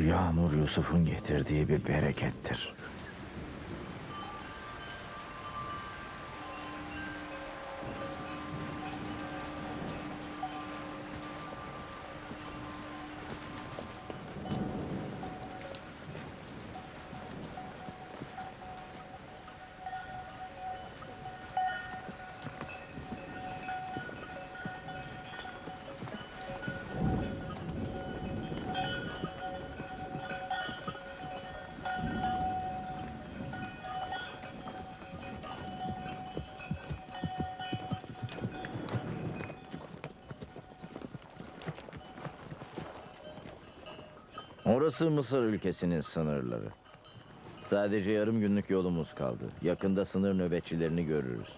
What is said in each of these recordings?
yağmur Yusuf'un getirdiği bir berekettir. Orası Mısır ülkesinin sınırları. Sadece yarım günlük yolumuz kaldı. Yakında sınır nöbetçilerini görürüz.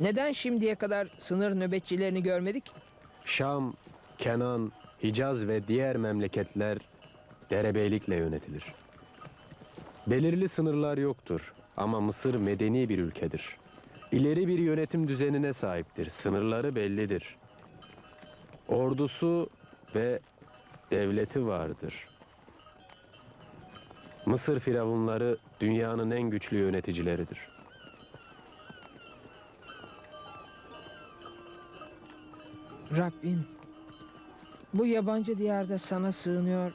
Neden şimdiye kadar sınır nöbetçilerini görmedik? Şam, Kenan, Hicaz ve diğer memleketler derebeylikle yönetilir. Belirli sınırlar yoktur ama Mısır medeni bir ülkedir. İleri bir yönetim düzenine sahiptir. Sınırları bellidir. Ordusu ve devleti vardır. Mısır firavunları dünyanın en güçlü yöneticileridir. Rabbim, bu yabancı diyarda sana sığınıyor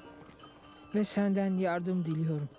ve senden yardım diliyorum.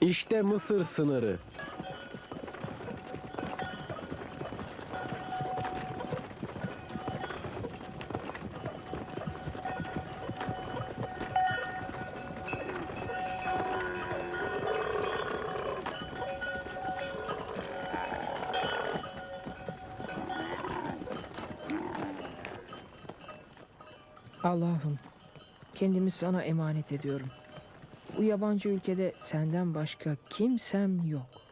İşte Mısır sınırı. Allah'ım, kendimi sana emanet ediyorum. Bu yabancı ülkede senden başka kimsem yok.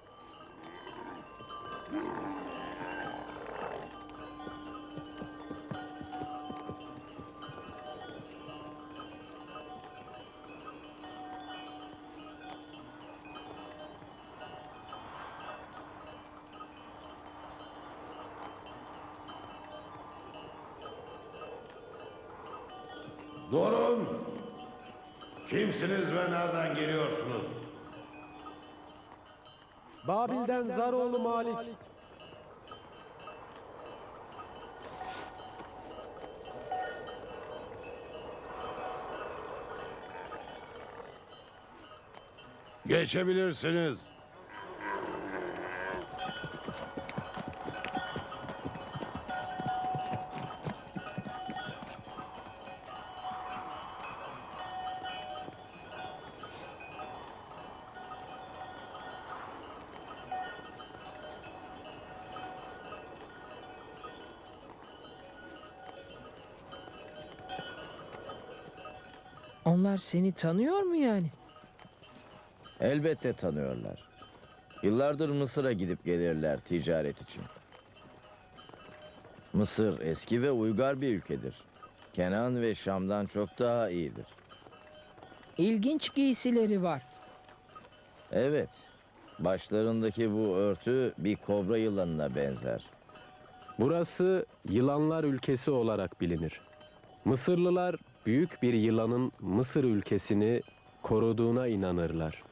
Kimsiniz ve nereden geliyorsunuz? Babil'den Zaroğlu Malik. Geçebilirsiniz. Onlar seni tanıyor mu yani? Elbette tanıyorlar. Yıllardır Mısır'a gidip gelirler ticaret için. Mısır eski ve uygar bir ülkedir. Kenan ve Şam'dan çok daha iyidir. İlginç giysileri var. Evet, başlarındaki bu örtü bir kobra yılanına benzer. Burası yılanlar ülkesi olarak bilinir. Mısırlılar büyük bir yılanın Mısır ülkesini koruduğuna inanırlar.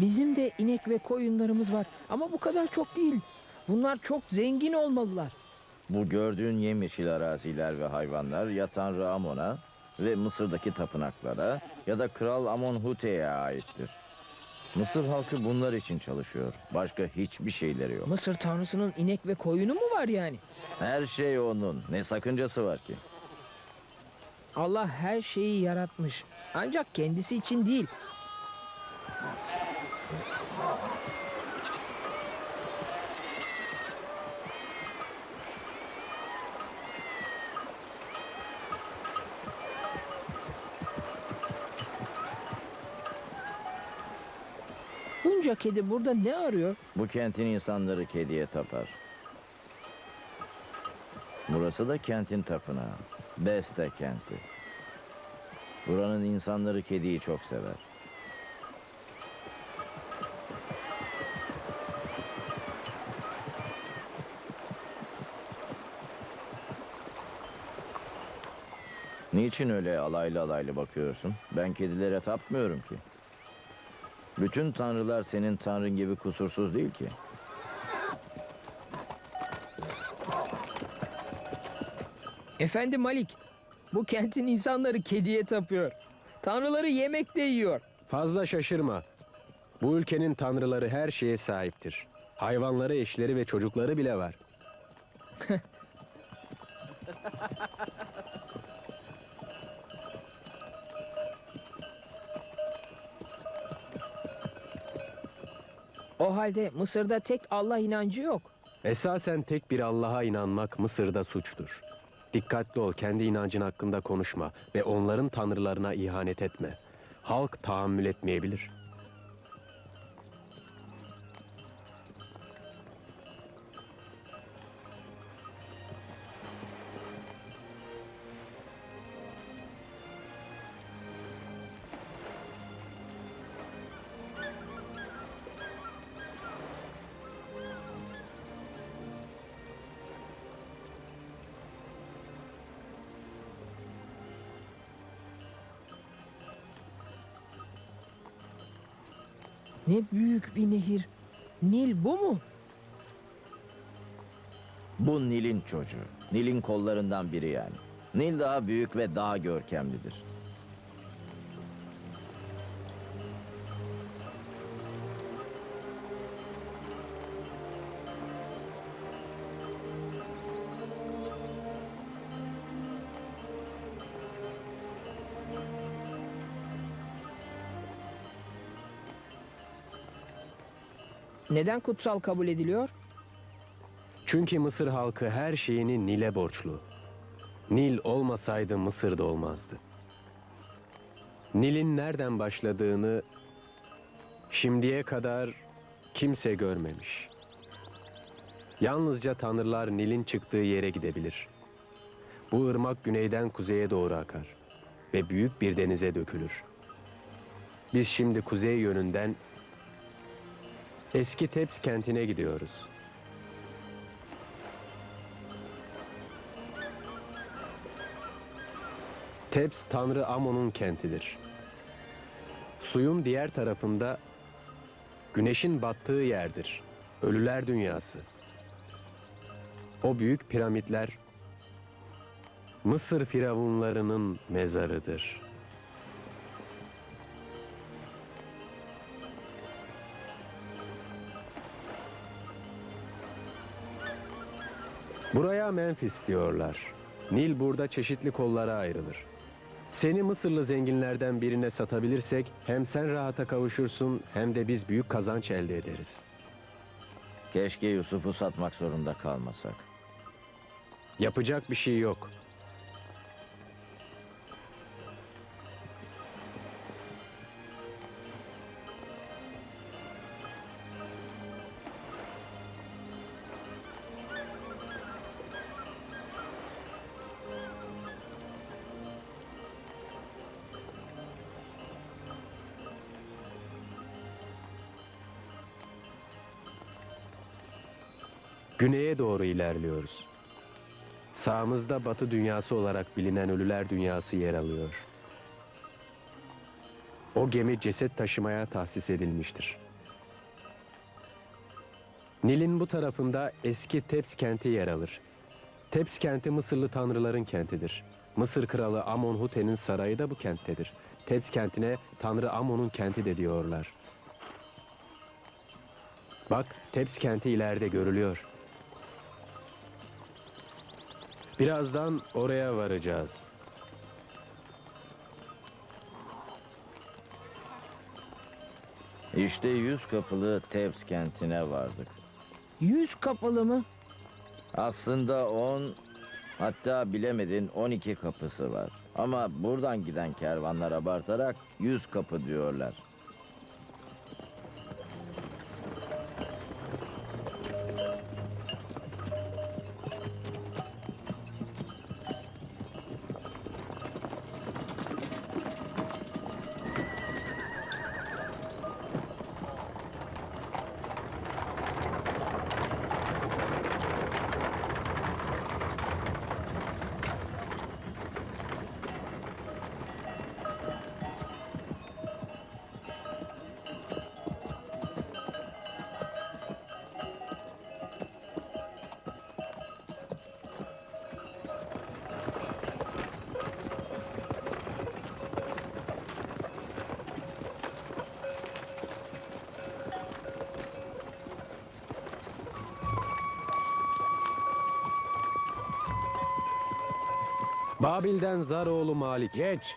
Bizim de inek ve koyunlarımız var ama bu kadar çok değil. Bunlar çok zengin olmalılar. Bu gördüğün yemyeşil araziler ve hayvanlar ya Tanrı Amon'a ve Mısır'daki tapınaklara ya da Kral Amonhute'ye aittir. Mısır halkı bunlar için çalışıyor. Başka hiçbir şeyleri yok. Mısır tanrısının inek ve koyunu mu var yani? Her şey onun. Ne sakıncası var ki? Allah her şeyi yaratmış. Ancak kendisi için değil. Bunca kedi burada ne arıyor? Bu kentin insanları kediye tapar. Burası da kentin tapınağı. Beste kenti. Buranın insanları kediyi çok sever. Niçin öyle alaylı alaylı bakıyorsun? Ben kedilere tapmıyorum ki. Bütün tanrılar senin tanrın gibi kusursuz değil ki. Efendi Malik, bu kentin insanları kediye tapıyor. Tanrıları yemekte yiyor. Fazla şaşırma. Bu ülkenin tanrıları her şeye sahiptir. Hayvanları, eşleri ve çocukları bile var. O halde Mısır'da tek Allah inancı yok. Esasen tek bir Allah'a inanmak Mısır'da suçtur. Dikkatli ol, kendi inancın hakkında konuşma ve onların tanrılarına ihanet etme. Halk tahammül etmeyebilir. Ne büyük bir nehir. Nil bu mu? Bu Nil'in çocuğu. Nil'in kollarından biri yani. Nil daha büyük ve daha görkemlidir. Neden kutsal kabul ediliyor? Çünkü Mısır halkı her şeyini Nil'e borçlu. Nil olmasaydı Mısır da olmazdı. Nil'in nereden başladığını şimdiye kadar kimse görmemiş. Yalnızca tanrılar Nil'in çıktığı yere gidebilir. Bu ırmak güneyden kuzeye doğru akar ve büyük bir denize dökülür. Biz şimdi kuzey yönünden eski Teps kentine gidiyoruz. Tebs Tanrı Amon'un kentidir. Suyun diğer tarafında güneşin battığı yerdir. Ölüler dünyası. O büyük piramitler Mısır firavunlarının mezarıdır. Buraya Memphis diyorlar. Nil burada çeşitli kollara ayrılır. Seni Mısırlı zenginlerden birine satabilirsek hem sen rahata kavuşursun hem de biz büyük kazanç elde ederiz. Keşke Yusuf'u satmak zorunda kalmasak. Yapacak bir şey yok. Güneye doğru ilerliyoruz. Sağımızda Batı dünyası olarak bilinen Ölüler Dünyası yer alıyor. O gemi ceset taşımaya tahsis edilmiştir. Nil'in bu tarafında eski Teps kenti yer alır. Teps kenti Mısırlı tanrıların kentidir. Mısır kralı Amonhute'nin sarayı da bu kenttedir. Teps kentine Tanrı Amon'un kenti de diyorlar. Bak, Teps kenti ileride görülüyor. Birazdan oraya varacağız. İşte yüz kapılı Tebs kentine vardık. Yüz kapılı mı? Aslında 10 hatta bilemedin 12 kapısı var. Ama buradan giden kervanlar abartarak 100 kapı diyorlar. Babil'den Zaroğlu Malik. Geç.